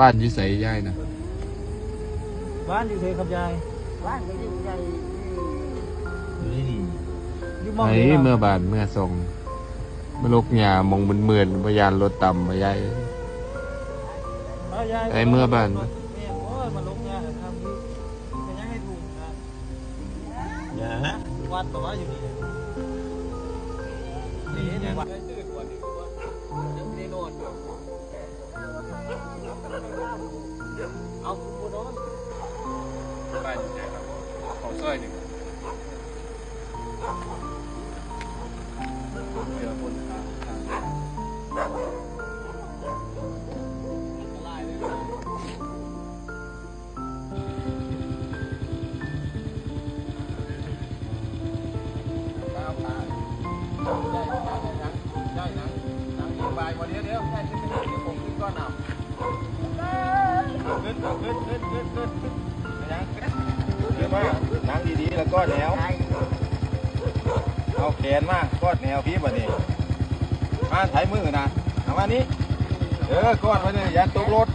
บ้านอยิ่ใสย่ายนะบ้านอยู่เทครับยายบ้านก็อยู่ใหญ่อยู่หมองไอ้นี้เมื่อบานเมื่อทรงมาลกหยามองมันเมือนพยานรถต่ำมาย่ายเอายายไอ้เมื่อบ้าน แม่โอ้ยมาลงยาทำที่จะยังให้ถูกนะอย่าวัดแต่ว่าอยู่นี่นี่นี่วัด Friday. Ja, wunderbar. bài vào đĩa đĩa มากนั่งดีๆแล้วก็แนว เอาแขนมากกอดแนวพี่บ่นี่มาถ่ายมือนะเอามานี้เออกอดไว้เลยอย่าตกรถ